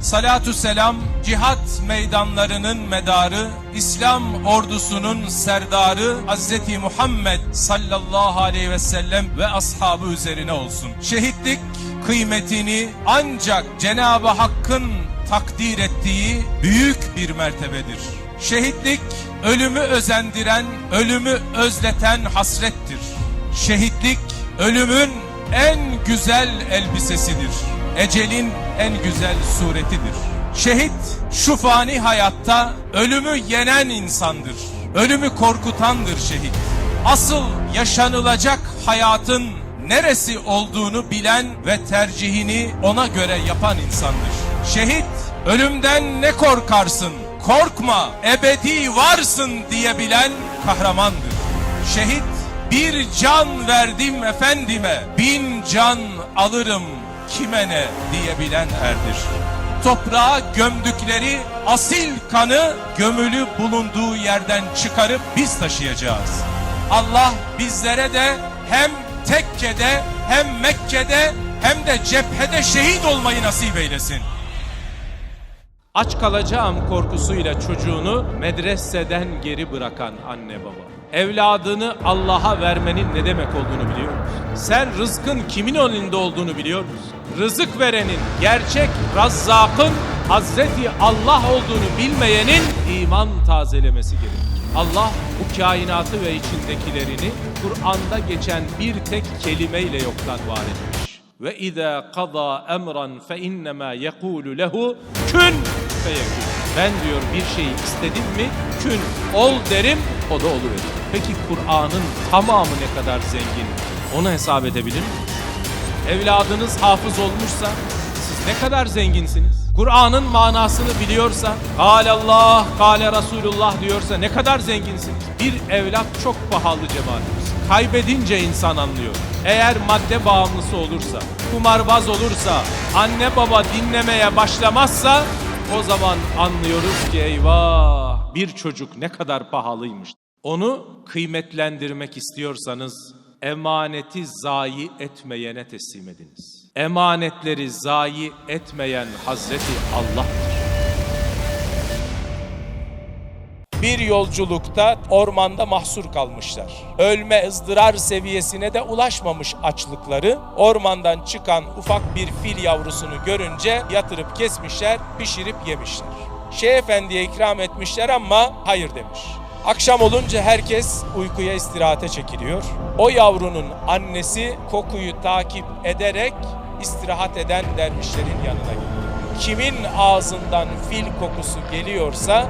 Salatü selam cihat meydanlarının medarı, İslam ordusunun serdarı Hazreti Muhammed sallallahu aleyhi ve sellem ve ashabı üzerine olsun. Şehitlik kıymetini ancak Cenab-ı Hakk'ın takdir ettiği büyük bir mertebedir. Şehitlik ölümü özendiren, ölümü özleten hasrettir. Şehitlik ölümün en güzel elbisesidir. Ecelin en güzel suretidir. Şehit şu fani hayatta ölümü yenen insandır. Ölümü korkutandır şehit. Asıl yaşanılacak hayatın neresi olduğunu bilen ve tercihini ona göre yapan insandır. Şehit ölümden ne korkarsın? Korkma, ebedi varsın diyebilen kahramandır. Şehit bir can verdim efendime, bin can alırım kime ne diyebilen erdir. Toprağa gömdükleri asil kanı gömülü bulunduğu yerden çıkarıp biz taşıyacağız. Allah bizlere de hem tekkede hem Mekke'de hem de cephede şehit olmayı nasip eylesin. Aç kalacağım korkusuyla çocuğunu medreseden geri bırakan anne baba. Evladını Allah'a vermenin ne demek olduğunu biliyor musun? Sen rızkın kimin önünde olduğunu biliyor musun? Rızık verenin, gerçek Razzak'ın Hazreti Allah olduğunu bilmeyenin iman tazelemesi gerekir. Allah bu kainatı ve içindekilerini Kur'an'da geçen bir tek kelimeyle yoktan var etmiş. Ve izâ qada emran fe innemâ yekûlu lehu kün feyekûn. Ben diyor bir şeyi istedim mi kün ol derim o da olur. Peki Kur'an'ın tamamı ne kadar zengin? Onu hesap edebilir misiniz? Evladınız hafız olmuşsa siz ne kadar zenginsiniz? Kur'an'ın manasını biliyorsa, Kâle Allah, Kâle Resulullah diyorsa ne kadar zenginsiniz? Bir evlat çok pahalı cemaatimiz. Kaybedince insan anlıyor. Eğer madde bağımlısı olursa, kumarbaz olursa, anne baba dinlemeye başlamazsa o zaman anlıyoruz ki eyvah bir çocuk ne kadar pahalıymış. Onu kıymetlendirmek istiyorsanız emaneti zayi etmeyene teslim ediniz. Emanetleri zayi etmeyen Hazreti Allah'tır. Bir yolculukta ormanda mahsur kalmışlar. Ölme ızdırar seviyesine de ulaşmamış açlıkları. Ormandan çıkan ufak bir fil yavrusunu görünce yatırıp kesmişler, pişirip yemişler. Şeyh Efendi'ye ikram etmişler ama hayır demiş. Akşam olunca herkes uykuya istirahate çekiliyor. O yavrunun annesi kokuyu takip ederek istirahat eden dervişlerin yanına gidiyor. Kimin ağzından fil kokusu geliyorsa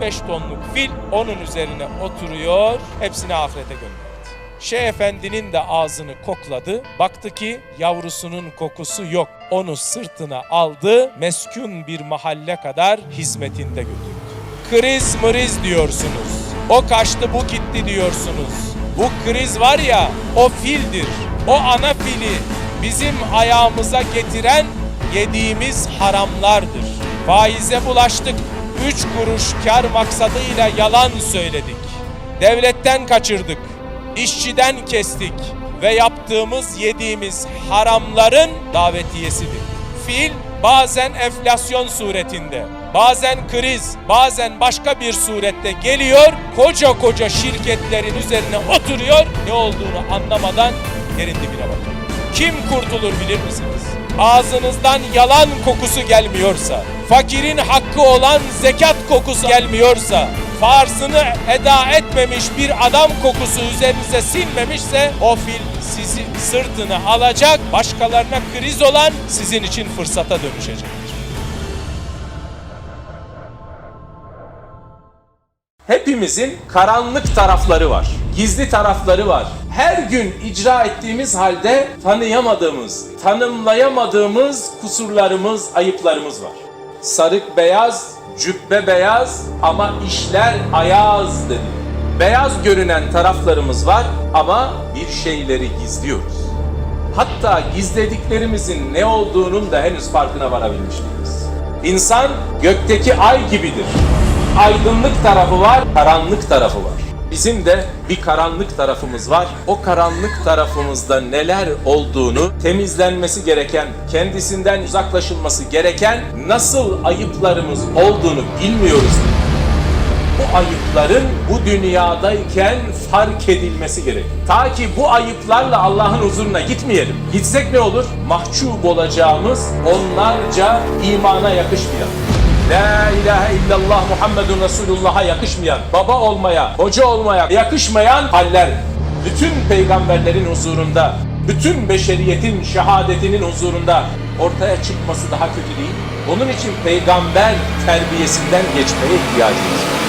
4-5 tonluk fil onun üzerine oturuyor, hepsini ahirete gönderdi. Şeyh Efendi'nin de ağzını kokladı. Baktı ki yavrusunun kokusu yok. Onu sırtına aldı, meskun bir mahalle kadar hizmetinde götürdü. Kriz mriz diyorsunuz. O kaçtı bu gitti diyorsunuz. Bu kriz var ya o fildir. O ana fili bizim ayağımıza getiren yediğimiz haramlardır. Faize bulaştık. Üç kuruş kar maksadıyla yalan söyledik. Devletten kaçırdık. işçiden kestik. Ve yaptığımız yediğimiz haramların davetiyesidir. Fil bazen enflasyon suretinde, bazen kriz, bazen başka bir surette geliyor, koca koca şirketlerin üzerine oturuyor, ne olduğunu anlamadan yerin dibine bakıyor. Kim kurtulur bilir misiniz? Ağzınızdan yalan kokusu gelmiyorsa, fakirin hakkı olan zekat kokusu gelmiyorsa, farsını eda etmemiş bir adam kokusu üzerinize sinmemişse o fil sizi sırtına alacak, başkalarına kriz olan sizin için fırsata dönüşecektir. Hepimizin karanlık tarafları var, gizli tarafları var. Her gün icra ettiğimiz halde tanıyamadığımız, tanımlayamadığımız kusurlarımız, ayıplarımız var. Sarık beyaz, cübbe beyaz ama işler ayaz dedi. Beyaz görünen taraflarımız var ama bir şeyleri gizliyoruz. Hatta gizlediklerimizin ne olduğunun da henüz farkına varabilmiş değiliz. İnsan gökteki ay gibidir. Aydınlık tarafı var, karanlık tarafı var. Bizim de bir karanlık tarafımız var. O karanlık tarafımızda neler olduğunu temizlenmesi gereken, kendisinden uzaklaşılması gereken nasıl ayıplarımız olduğunu bilmiyoruz. Bu ayıpların bu dünyadayken fark edilmesi gerek. Ta ki bu ayıplarla Allah'ın huzuruna gitmeyelim. Gitsek ne olur? Mahcup olacağımız onlarca imana yakışmayan. La ilahe illallah Muhammedun Resulullah'a yakışmayan, baba olmaya, hoca olmaya yakışmayan haller. Bütün peygamberlerin huzurunda, bütün beşeriyetin şehadetinin huzurunda ortaya çıkması daha kötü değil. Onun için peygamber terbiyesinden geçmeye ihtiyacımız var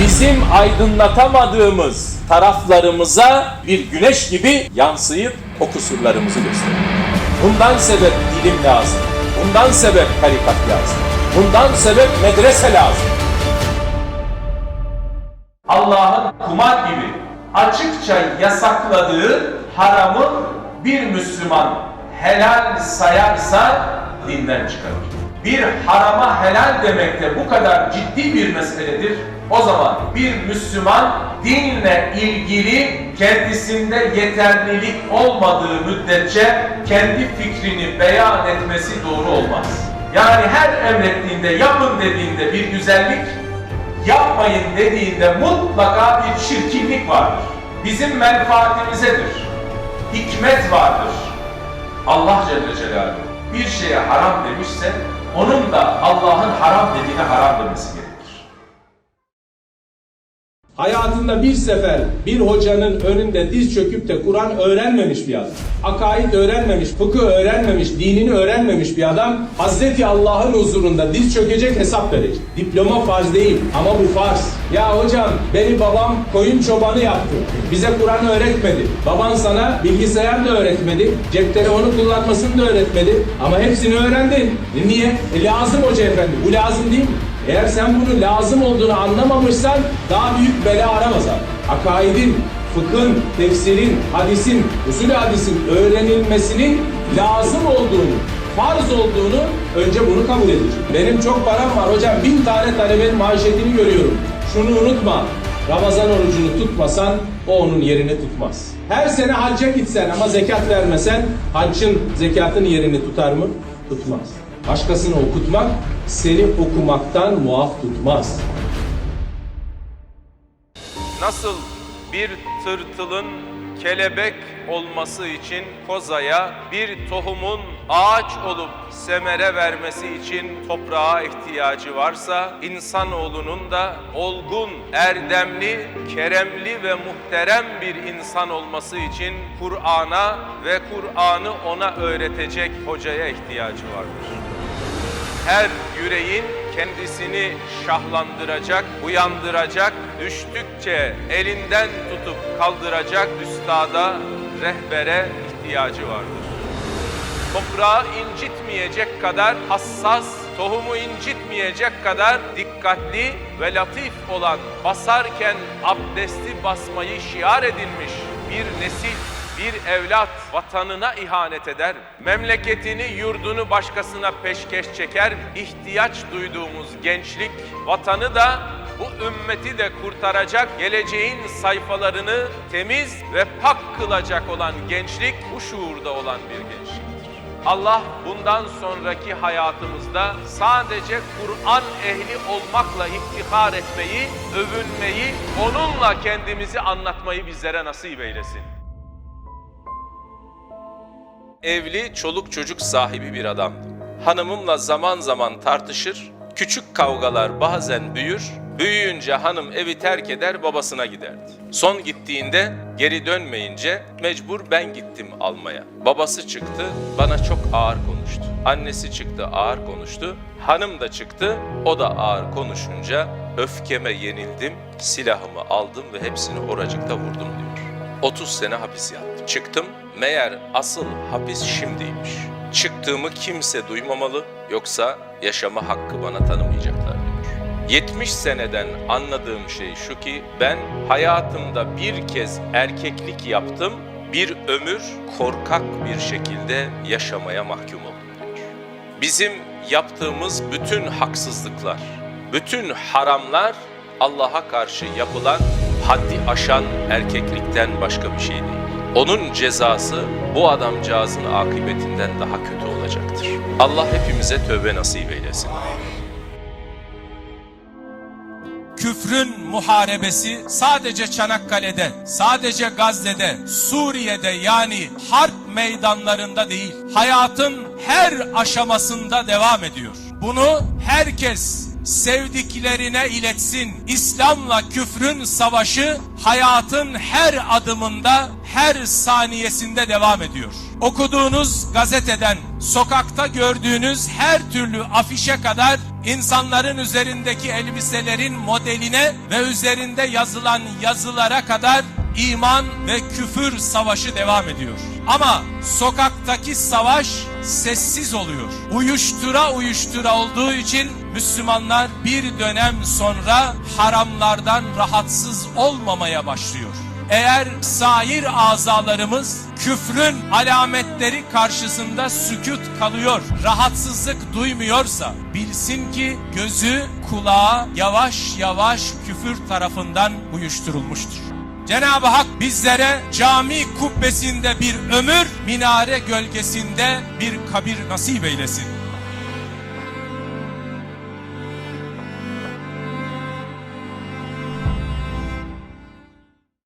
bizim aydınlatamadığımız taraflarımıza bir güneş gibi yansıyıp o kusurlarımızı gösterir. Bundan sebep ilim lazım. Bundan sebep tarikat lazım. Bundan sebep medrese lazım. Allah'ın kumar gibi açıkça yasakladığı haramı bir Müslüman helal sayarsa dinden çıkarır. Bir harama helal demek de bu kadar ciddi bir meseledir. O zaman bir Müslüman dinle ilgili kendisinde yeterlilik olmadığı müddetçe kendi fikrini beyan etmesi doğru olmaz. Yani her emrettiğinde, yapın dediğinde bir güzellik, yapmayın dediğinde mutlaka bir çirkinlik vardır. Bizim menfaatimizedir. Hikmet vardır. Allah Celle Celaluhu bir şeye haram demişse onun da Allah'ın haram dediğine haram demesi gerekir. Hayatında bir sefer bir hocanın önünde diz çöküp de Kur'an öğrenmemiş bir adam. Akaid öğrenmemiş, fıkıh öğrenmemiş, dinini öğrenmemiş bir adam Hazreti Allah'ın huzurunda diz çökecek hesap verecek. Diploma farz değil ama bu farz. Ya hocam beni babam koyun çobanı yaptı. Bize Kur'an öğretmedi. Baban sana bilgisayar da öğretmedi. Cep telefonu kullanmasını da öğretmedi. Ama hepsini öğrendin. E niye? E lazım hoca efendi. Bu lazım değil mi? Eğer sen bunu lazım olduğunu anlamamışsan daha büyük bela aramaz abi. Akaidin, fıkhın, tefsirin, hadisin, usulü hadisin öğrenilmesinin lazım olduğunu, farz olduğunu önce bunu kabul edecek. Benim çok param var hocam bin tane talebenin maaşetini görüyorum. Şunu unutma. Ramazan orucunu tutmasan o onun yerini tutmaz. Her sene hacca gitsen ama zekat vermesen haccın zekatın yerini tutar mı? Tutmaz. Başkasını okutmak seni okumaktan muaf tutmaz. Nasıl bir tırtılın kelebek olması için kozaya, bir tohumun ağaç olup semere vermesi için toprağa ihtiyacı varsa, insanoğlunun da olgun, erdemli, keremli ve muhterem bir insan olması için Kur'an'a ve Kur'an'ı ona öğretecek hocaya ihtiyacı vardır her yüreğin kendisini şahlandıracak, uyandıracak, düştükçe elinden tutup kaldıracak üstada, rehbere ihtiyacı vardır. Toprağı incitmeyecek kadar hassas, tohumu incitmeyecek kadar dikkatli ve latif olan, basarken abdesti basmayı şiar edilmiş bir nesil bir evlat vatanına ihanet eder, memleketini, yurdunu başkasına peşkeş çeker, ihtiyaç duyduğumuz gençlik, vatanı da bu ümmeti de kurtaracak, geleceğin sayfalarını temiz ve pak kılacak olan gençlik, bu şuurda olan bir gençliktir. Allah bundan sonraki hayatımızda sadece Kur'an ehli olmakla iftihar etmeyi, övünmeyi, onunla kendimizi anlatmayı bizlere nasip eylesin evli, çoluk çocuk sahibi bir adamdım. Hanımımla zaman zaman tartışır, küçük kavgalar bazen büyür, büyüyünce hanım evi terk eder babasına giderdi. Son gittiğinde geri dönmeyince mecbur ben gittim almaya. Babası çıktı, bana çok ağır konuştu. Annesi çıktı, ağır konuştu. Hanım da çıktı, o da ağır konuşunca öfkeme yenildim, silahımı aldım ve hepsini oracıkta vurdum diyor. 30 sene hapis yattım. Çıktım, meğer asıl hapis şimdiymiş. Çıktığımı kimse duymamalı, yoksa yaşama hakkı bana tanımayacaklar diyor. 70 seneden anladığım şey şu ki ben hayatımda bir kez erkeklik yaptım, bir ömür korkak bir şekilde yaşamaya mahkum oldum diyor. Bizim yaptığımız bütün haksızlıklar, bütün haramlar Allah'a karşı yapılan haddi aşan erkeklikten başka bir şey değil. Onun cezası bu adamcağızın akıbetinden daha kötü olacaktır. Allah hepimize tövbe nasip eylesin. Küfrün muharebesi sadece Çanakkale'de, sadece Gazze'de, Suriye'de yani harp meydanlarında değil, hayatın her aşamasında devam ediyor. Bunu herkes sevdiklerine iletsin. İslam'la küfrün savaşı hayatın her adımında, her saniyesinde devam ediyor. Okuduğunuz gazeteden, sokakta gördüğünüz her türlü afişe kadar insanların üzerindeki elbiselerin modeline ve üzerinde yazılan yazılara kadar iman ve küfür savaşı devam ediyor. Ama sokaktaki savaş sessiz oluyor. Uyuştura uyuştura olduğu için Müslümanlar bir dönem sonra haramlardan rahatsız olmamaya başlıyor. Eğer sair azalarımız küfrün alametleri karşısında sükut kalıyor, rahatsızlık duymuyorsa bilsin ki gözü kulağı yavaş yavaş küfür tarafından uyuşturulmuştur. Cenab-ı Hak bizlere cami kubbesinde bir ömür, minare gölgesinde bir kabir nasip eylesin.